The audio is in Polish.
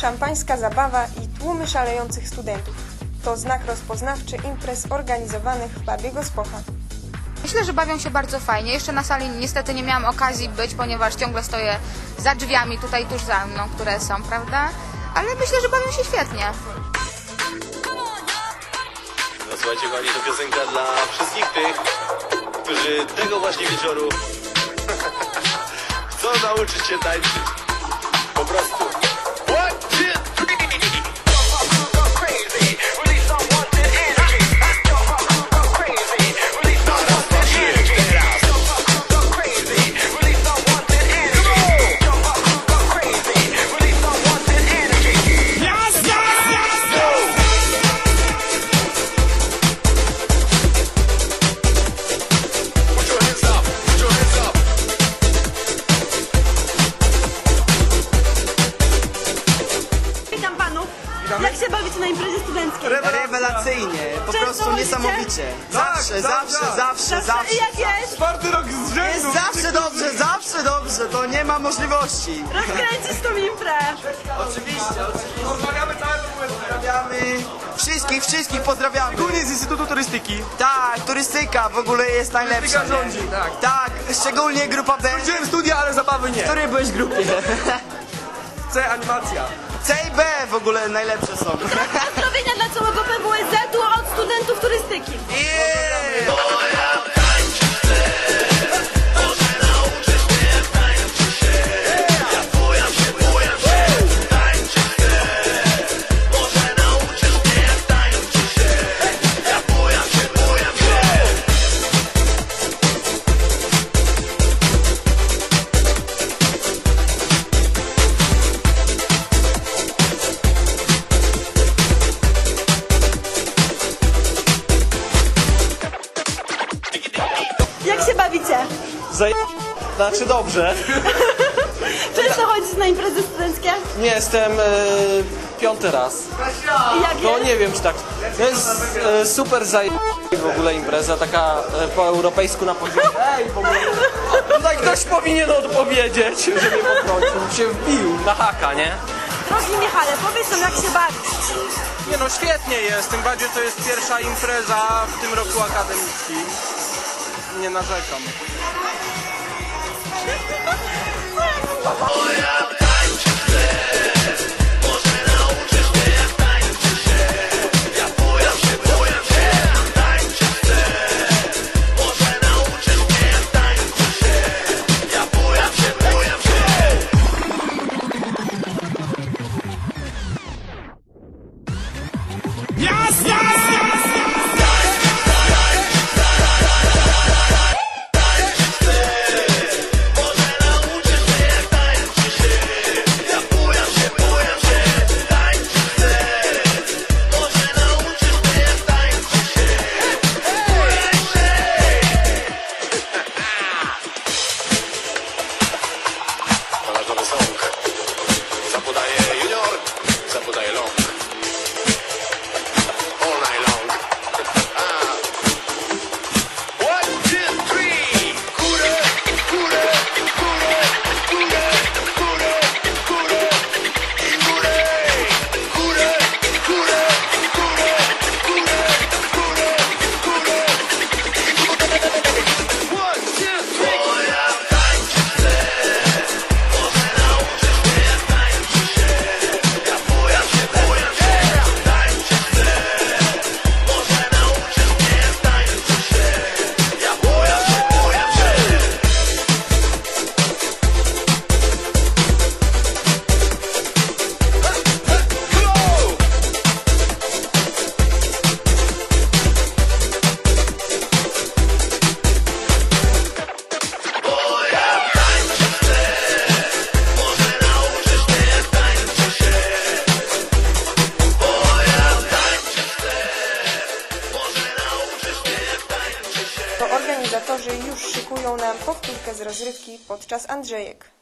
Szampańska zabawa i tłumy szalejących studentów. To znak rozpoznawczy imprez organizowanych w pubie Gospocha. Myślę, że bawią się bardzo fajnie. Jeszcze na sali niestety nie miałam okazji być, ponieważ ciągle stoję za drzwiami tutaj tuż za mną, które są, prawda? Ale myślę, że bawią się świetnie. No słuchajcie, kochani, to piosenka dla wszystkich tych, którzy tego właśnie wieczoru chcą nauczyć się tańczyć. Imprezie studenckiej? Rewelacyjnie, po Często prostu chodzicie? niesamowicie. Tak, Zawsze, tak, zawsze, tak. zawsze, zawsze. I jak jest? Czwarty rok z rzędu! Jest zawsze dobrze, zawsze dobrze, to nie ma możliwości. Rozkręcisz tą imprę. Oczywiście, oczywiście. Pozdrawiamy. Pozdrawiamy wszystkich, wszystkich pozdrawiamy. Głównie z Instytutu Turystyki. Tak, turystyka w ogóle jest najlepsza. Turystyka nie? rządzi, tak. Tak, szczególnie grupa B. Wziąłem studia, ale zabawy nie. W której byłeś grupie? C animacja. C i B w ogóle najlepsze są. Dla Zaj... Znaczy dobrze. Często chodzicie na imprezy studenckie? Nie jestem e, piąty raz. I jak No jest? nie wiem czy tak. To jest e, super zaj... w ogóle impreza, taka e, po europejsku na poziomie. Ej, w ogóle. Tutaj ktoś powinien odpowiedzieć, że mnie potrącił. Się wbił na haka, nie? Drogi Michale, powiedz nam jak się bawisz. Nie no, świetnie jest. Tym bardziej to jest pierwsza impreza w tym roku akademickim. Nie narzekam. Powtórkę z rozrywki podczas Andrzejek.